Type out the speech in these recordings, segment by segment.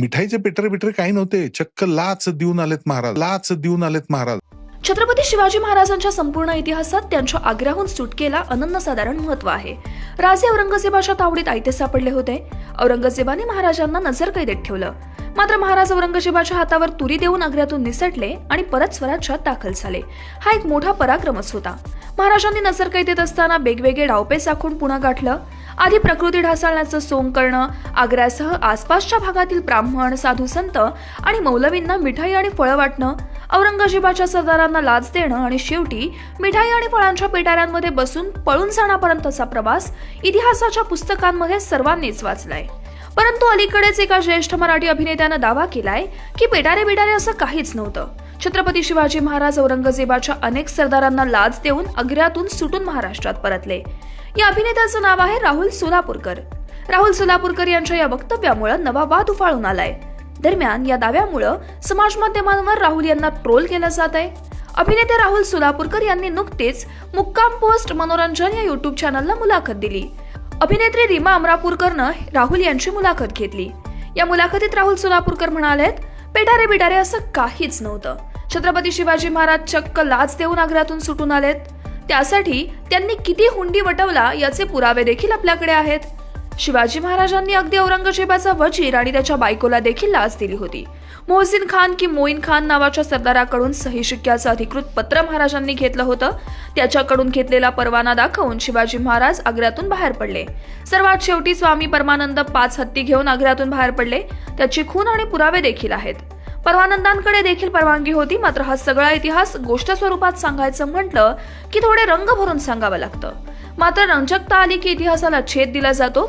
मिठाईचे पेटरे बिटरे काही नव्हते. चक्क लाच देऊन आलेत महाराज. लाच देऊन आलेत महाराज. छत्रपती शिवाजी महाराजांच्या संपूर्ण इतिहासात त्यांच्या आग्र्याहून सुटकेला अनन्यसाधारण महत्त्व आहे. राजे औरंगजेबाच्या तावडीत आयते सापडले होते. औरंगजेबाने महाराजांना नजरकैदेत ठेवलं. मात्र महाराज औरंगजेबाच्या हातावर तुरी देऊन आग्र्यातून निसटले आणि परत स्वराज्यात दाखल झाले. हा एक मोठा पराक्रमच होता. महाराजांनी नजरकैदेत असताना वेगवेगळे डावपेच आखून पुन्हा गाठलं. आधी प्रकृती ढासळण्याचं सोंग करणं आग्र्यासह आसपासच्या भागातील ब्राह्मण साधू संत आणि मौलवींना मिठाई आणि फळं वाटणं औरंगजेबाच्या सरदारांना लाच देणं आणि शेवटी मिठाई आणि फळांच्या पिटाऱ्यांमध्ये बसून पळून जाण्यापर्यंतचा प्रवास इतिहासाच्या पुस्तकांमध्ये सर्वांनीच वाचलाय. परंतु अलीकडेच एका ज्येष्ठ मराठी अभिनेत्यानं दावा केलाय की बिडारे बिडारे असं काहीच नव्हतं. छत्रपती शिवाजी महाराज औरंगजेबाच्या अनेक सरदारांना लाच देऊन आग्र्यातून सुटून महाराष्ट्रात परतले. या अभिनेत्याचं नाव आहे राहुल सोलापूरकर. राहुल सोलापूरकर यांच्या या वक्तव्यामुळे नवा वाद उफाळून आलाय. दरम्यान या दाव्यामुळं समाज माध्यमांवर राहुल यांना ट्रोल केलं जात आहे. अभिनेते राहुल सोलापूरकर यांनी नुकतेच मुक्काम पोस्ट मनोरंजन या युट्यूब चॅनलला मुलाखत दिली. अभिनेत्री रीमा अमरापूरकरनं राहुल यांची मुलाखत घेतली. या मुलाखतीत राहुल सोलापूरकर म्हणालेत पेटारे बिटारे असं काहीच नव्हतं. छत्रपती शिवाजी महाराज चक्क लाच देऊन आग्र्यातून सुटून आलेत. त्यासाठी त्यांनी किती हुंडी वटवला याचे पुरावे देखील आपल्याकडे आहेत. शिवाजी महाराजांनी अगदी औरंगजेबाचा वजीर आणि त्याच्या बायकोला देखील लाच दिली होती. मोहसिन खान की मोईन खान नावाच्या सरदाराकडून सही शिक्क्याचं अधिकृत पत्र महाराजांनी घेतलं होतं. त्याच्याकडून घेतलेला परवाना दाखवून शिवाजी महाराज आग्र्यातून बाहेर पडले. सर्वात शेवटी स्वामी परमानंद पाच हत्ती घेऊन आग्र्यातून बाहेर पडले. त्याची खून आणि पुरावे देखील आहेत. परवानंदांकडे देखील परवानगी होती मात्र हा सगळा इतिहास गोष्ट स्वरूपात सांगायचं म्हटलं की थोडे रंग भरून सांगावं लागतं. मात्र रंजकता आली की इतिहासाला छेद दिला जातो.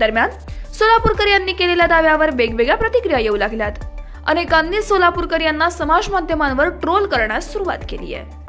दरम्यान सोलापूरकर यांनी केलेल्या दाव्यावर वेगवेगळ्या प्रतिक्रिया येऊ लागल्यात. अनेकांनी सोलापूरकर यांना समाज माध्यमांवर ट्रोल करण्यास सुरुवात केली आहे.